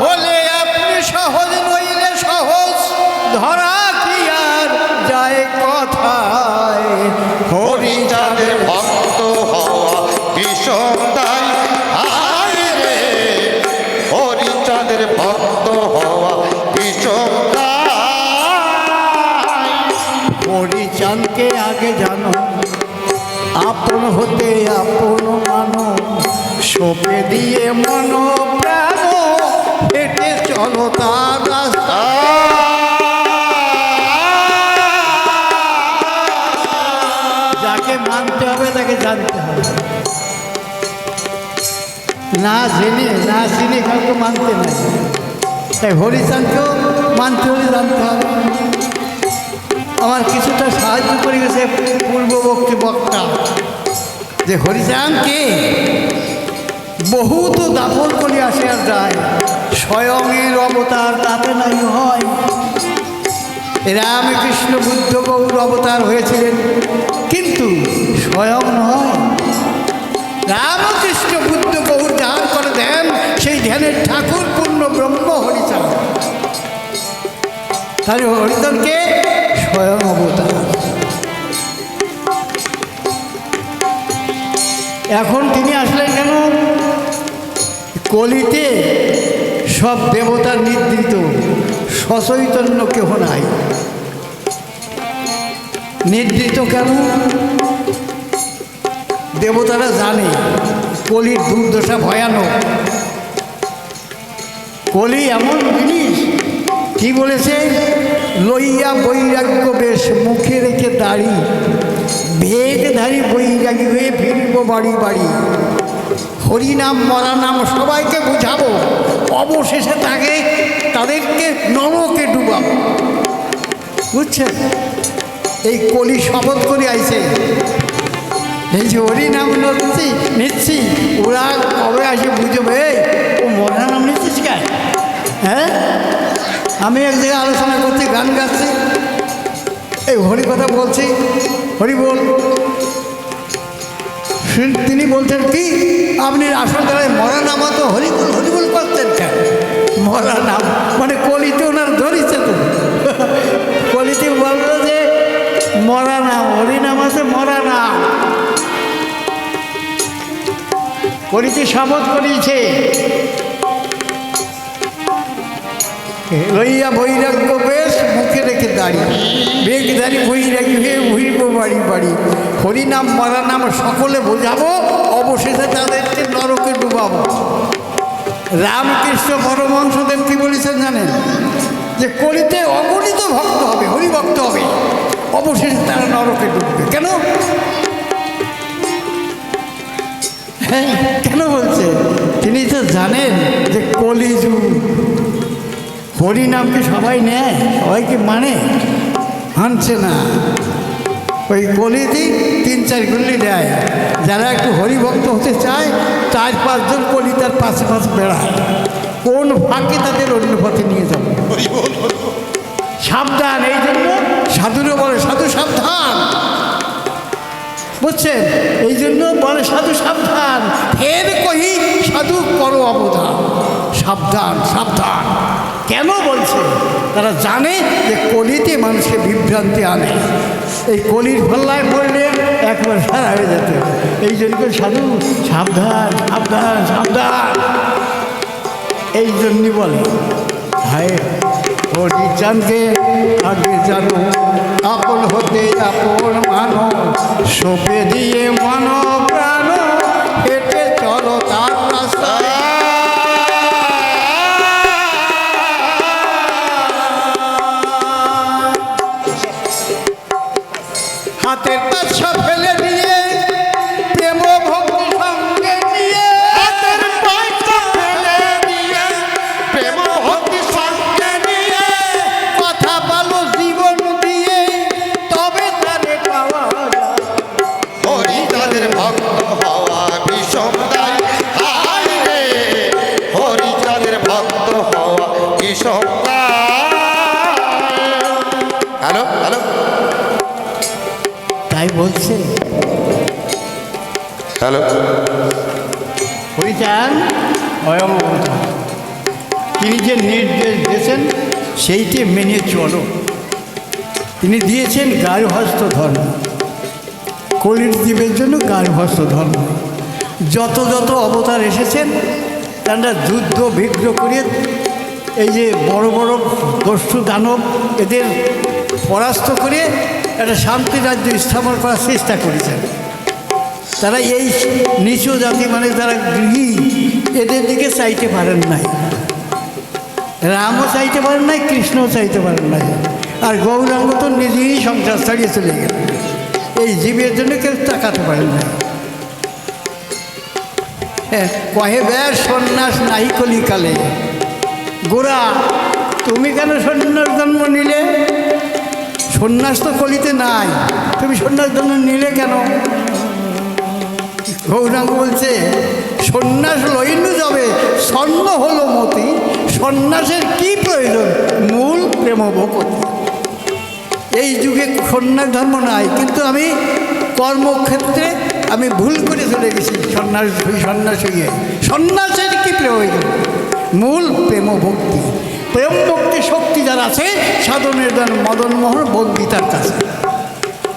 বলে আপনি সহজ নইলে সহজ। ধরা কি আর যায় কথায়? হরিচাঁদের ভক্ত হওয়া ভীষণ দায় রে হরিচাঁদের ভক্ত হওয়া ভীষণ হরিচাঁদকে আগে জানো আপন হতে আপন মানো সোপে দিয়ে মন প্রাণ হেঁটে চলো তার রাস্তা যাকে মানতে হবে তাকে জানতে হবে না জেনে না জেনে কাউকে মানতে নাই তাই হরিচাঁদকেও মানতে হলে জানতে হবে আমার কিছুটা সাহায্য করে গেছে পূর্ববর্তী বক্তা যে হরিচাঁদকে বহু তো দাপন করে আসে আর যায়। স্বয়ংয়ের অবতার তাতে নাই হয়। রামকৃষ্ণ বুদ্ধ গৌর অবতার হয়েছিলেন, কিন্তু স্বয়ং নয়। রামকৃষ্ণ বুদ্ধ গৌর ধ্যান করে দেন, সেই ধ্যানের ঠাকুর পূর্ণ ব্রহ্ম হরিচাঁদ। তাহলে হরিচাঁদকে স্বয়ং অবতার। এখন তিনি আসলেন কেন? কলিতে সব দেবতার নিদ্রিত, সচৈতন্য কেহ নাই। নিদ্রিত কেন? দেবতারা জানে, কলির দুর্দশা ভয়ানক। কলি এমন জিনিস, কি বলেছে? লইয়া বৈরাগ্য বেশ মুখে রেখে দাড়ি ভেগধারী বৈরাগী হয়ে ফিরব বাড়ি বাড়ি। হরিনাম মরা নাম সবাইকে বুঝাবো। অবশেষে তাকে, তাদেরকে নরকে ডুবাবো। বুঝছেন? এই কলি শপথ করে আইছে। এই যে হরিনাম নিচ্ছি নিচ্ছি। ওরা কবে আসে বুঝবে? ও মরা নাম নিচ্ছিস কেন? হ্যাঁ? আমি এক জায়গায় আলোচনা করছি, গান গাচ্ছি। এই হরি কথা বলছি। হরি বল তিনি বলছেন কি? আপনি আসল দ্বারায় মরা নামা তো হরিবুল হরিবুল করতেন কেন? মরা নাম মানে কলিতে ওনার ধরিছে তো। কলিতে বলতো যে, মরা নাম হরিনাম আছে, মরা নাম। কলিতে শপথ করিয়েছে। লইয়া বৈরাগ্য বেশ মুখে রেখে দাঁড়িয়ে। বেগধারী বৈরাগী হয়ে উহিব বাড়ি বাড়ি। হরিনাম নাম সকলে বোঝাবো, অবশেষে তাদেরকে নরকে ডুবাবো। রামকৃষ্ণ পরমহংসদেব কি বলেছেন জানেন? যে কলিতে অগণিত ভক্ত হবে, হরিভক্ত হবে, অবশেষে তারা নরকে ডুববে। কেন? হ্যাঁ কেন বলছে? তিনি তো জানেন যে কলিযুগ হরিনামকে সবাই নেয় সবাই কি মানে? হানছে না। ওই কলিতেই তিন চার গুলি দেয়। যারা একটু হরিভক্ত হতে চায়, চার পাঁচজন কলি তার পাশে পাশে বেড়ায়। কোন ফাঁকে তাদের অন্য পথে নিয়ে যাবে? সাবধান, এই জন্য সাধুরও বলে, সাধু সাবধান। বুঝছেন? এই জন্য বলে, সাধু সাবধান। ফের কহি, সাধু করো অবধান সাবধান সাবধান। কেন বলছে? তারা জানে যে কলিতে মানুষকে বিভ্রান্তি আনে। এই কলির ফল্লায় পড়লে একবার সারা হয়ে যেত। এই জন্য সাধু, সাবধান সাবধান সাবধান। এই জন্যই বলে ভাই হরিচাঁদকে আগে জানো, আপন হতে আপন মানো সোপে দিয়ে মন বলছে? হ্যালো। হরিচান অয়মবত তিনি যে নির্দেশ দিয়েছেন সেইটি মেনে চলো। তিনি দিয়েছেন গার্হস্থ ধর্ম। কলির দ্বীপের জন্য গার্হস্থ ধর্ম। যত যত অবতার এসেছেন তারা যুদ্ধ বিগ্রহ করে এই যে বড় বড় দস্যু দানব এদের পরাস্ত করে একটা শান্তি রাজ্য স্থাপন করার চেষ্টা করেছেন। তারা এই নিচু জাতি মানে যারা গৃহী এদের দিকে চাইতে পারেন নাই। রামও চাইতে পারেন নাই কৃষ্ণও চাইতে পারেন নাই। আর গৌরাঙ্গ তো নিজেই সংসার ছাড়িয়ে চলে গেল। এই জীবের জন্য কেউ তাকাতে পারেন না হ্যাঁ, কহে বের সন্ন্যাস নাহি কলিকালে। গোরা তুমি কেন সন্ন্যাস জন্ম নিলে? সন্ন্যাস তো কলিতে নাই। তুমি সন্ন্যাস জন্ম নিলে কেন? গৌরাঙ্গ বলছে, সন্ন্যাস লইনু যাবে স্বর্ণ হলো মতি, সন্ন্যাসের কি প্রয়োজন? মূল প্রেম ভকতি এই যুগে সন্ন্যাস ধর্ম নাই, কিন্তু আমি কর্মক্ষেত্রে আমি ভুল করে চলে গেছি, সন্ন্যাস সন্ন্যাস হয়ে সন্ন্যাসের কি প্রয়োজন? মূল প্রেম ভক্তি প্রেম ভক্তি শক্তি যার আছে, সাধনের দান মদনমোহন বন্দি কাছে।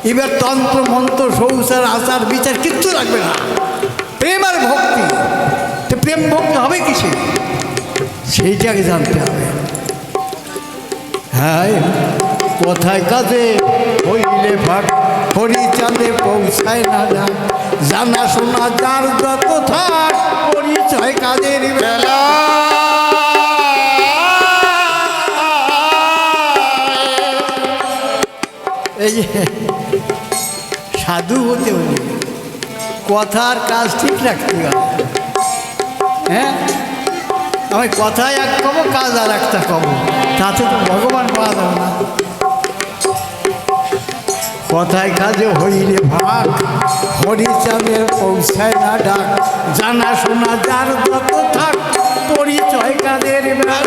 এবার তন্ত্র, মন্ত্র সংসার আচার, বিচার কিচ্ছু লাগবে না। প্রেম আর ভক্তি। তো প্রেম ভক্তি হবে কিসে? সেইটাকে জানতে হবে। হ্যাঁ কোথায় কাজে হইলে ভাগ পরিচালে পৌঁছায় না যা। জানা শোনা যার যত থাক পরিচয় কাজের বেলা। এই যে, সাধু হতে হলে কথার কাজ ঠিক রাখতে হবে। হ্যাঁ? আমি কথায় এক কব কাজ আর একটা কব তাতে তো ভগবান পাওয়া যাবে না। কথায় কাজে হইলে ভাগ হরিচাঁদের পৌঁছায় না ডাক। জানা শোনা যার যত থাক, পরিচয় কাদের বেলা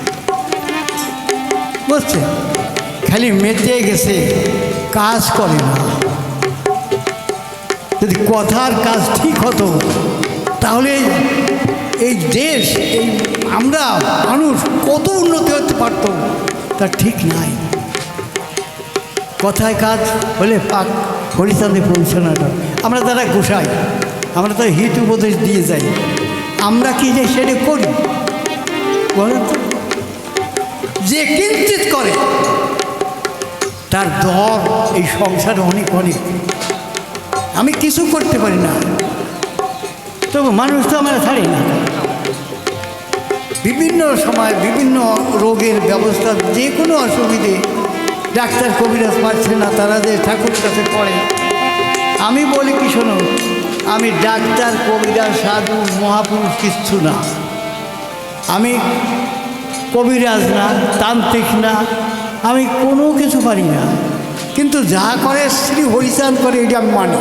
বুঝছে খালি মেতে গেছে, কাজ করে না। যদি কথার কাজ ঠিক হতো, তাহলে এই দেশ, এই আমরা মানুষ কত উন্নতি হতে পারত, তা ঠিক নাই। কথায় কাজ হলে পাক হরিচাঁদে পৌঁছানোটা। আমরা তারা গোসাই, আমরা তো হিত উপদেশ দিয়ে যাই। আমরা কি যে সেটা করি? বলেন তো। যে কিঞ্চিত করে তার দর এই সংসারে অনেক অনেক। আমি কিছু করতে পারি না। তবু মানুষ তো আমার ছাড়ে না। বিভিন্ন সময় বিভিন্ন রোগের ব্যবস্থা, যে কোনো অসুবিধে ডাক্তার কবিরাজ পাচ্ছে না, তারা যে ঠাকুর কাছে পড়ে। আমি বলি কি শোনো, আমি ডাক্তার, কবিরাজ, সাধু, মহাপুরুষ কিচ্ছু না। আমি কবিরাজ না, তান্ত্রিক না, আমি কোনো কিছু পারি না। কিন্তু যা করে শ্রী হরিচাঁদ করে, এটা আমি মানি।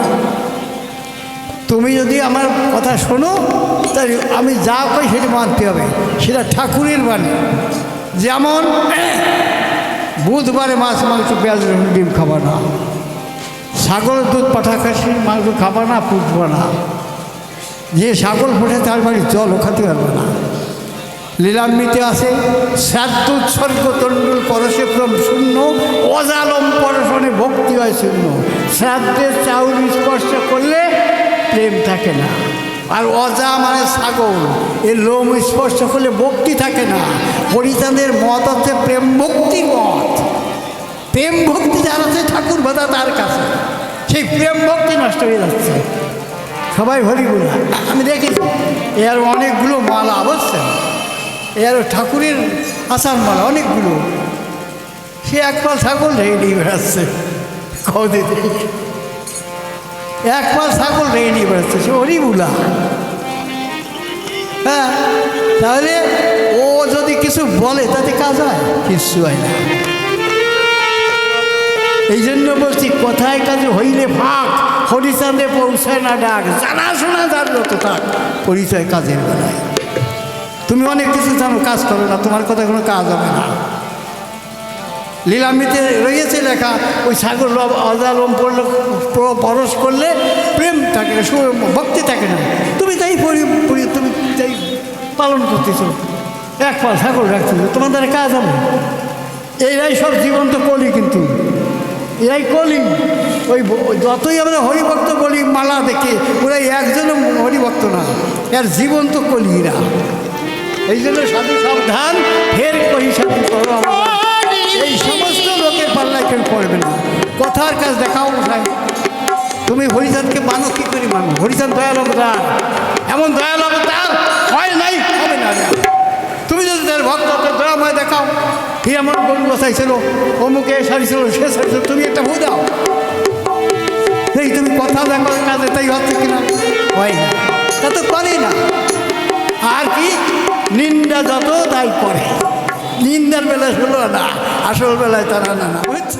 তুমি যদি আমার কথা শোনো তাই আমি যা কই সেটা মানতে হবে। সেটা ঠাকুরের বাণী। যেমন বুধবারে মাছ, মাংস, পেঁয়াজ, রসুন, ডিম খাবা না। ছাগলের দুধ পাঠা খাসির মাংস খাবা না, পুষবা না। যে ছাগল ফোটে তার বাড়ি জল খাতে পারবে না। লীলান্বিতে আছে শ্রাদ্ধ উৎসর্গ তণ্ডুল পরশে ক্রম শূন্য, অজালম পরশনে ভক্তি হয় শূন্য। শ্রাদ্ধের চাউল স্পর্শ করলে প্রেম থাকে না। আর অজা মানে সাগর, এর লোম স্পর্শ করলে ভক্তি থাকে না। হরিচাঁদের মত হচ্ছে প্রেম ভক্তি মত। প্রেম ভক্তি যার আছে ঠাকুর বাদা তার কাছে। সেই প্রেম ভক্তি নষ্ট হয়ে যাচ্ছে। সবাই হরিগুলো। আমি দেখেছি, এর অনেকগুলো মালা, বুঝছেন? এর ঠাকুরের আসার মালা অনেকগুলো। সে এক পাল ছাগল রেগে নিয়ে বেড়াচ্ছে। কদিতে এক পাল ছাগল রেগে নিয়ে বেড়াচ্ছে, সে হরিগুলা হ্যাঁ তাহলে ও যদি কিছু বলে, তাতে কাজ হয়? কিচ্ছু হয় না। এই জন্য বলছি, কোথায় কাজে হইলে ফাঁক, হরিচাঁদে পৌঁছায় না ডাক। জানা শোনা যার যত থাক, পরিচয় কাজের বেলায়। তুমি অনেক কিছু জানো, কাজ করো না, তোমার কথা কোনো কাজ হবে না। লীলামিতে রয়েছে লেখা, ওই সাগর রব অজালম পড়লে পরশ করলে প্রেম থাকে না ভক্তি থাকে না। তুমি তাই পরি তুমি তাই পালন করতেছো। এক পাল সাগর রাখতেছো তোমার দ্বারা কাজ হবে। এরাই সব জীবন্ত কলি কিন্তু। এরাই কলি। ওই যতই আমরা হরিভক্ত বলি, মালা দেখে, ওরাই একজনও হরিভক্ত না, এর জীবন্ত কলিরা। এই জন্য সাধু সাবধান, ফের করি সাধু আমার এই সমস্ত লোকের পাল্লায় কেউ পড়বে না। কথার কাজ দেখাও ভাই তুমি হরিচাঁদকে মানো, কি করে মানো? হরিচাঁদ দয়াল অবতার। এমন দয়াল অবতার হয় নাই, হবে না তুমি যদি তার ভক্ত দয়াময় দেখাও কি এমন গরু বসাইছিল অমুকে সারিছিল সে সারিছিল তুমি একটা ভু দাও। এই তুমি কথা দেখো কাজে তাই হচ্ছে কিনা? হয় না। তা তো করে না। আর কি? নিন্দা যত তাই করে। নিন্দার বেলায় হলো না আসল বেলায় তারা না না বুঝছ?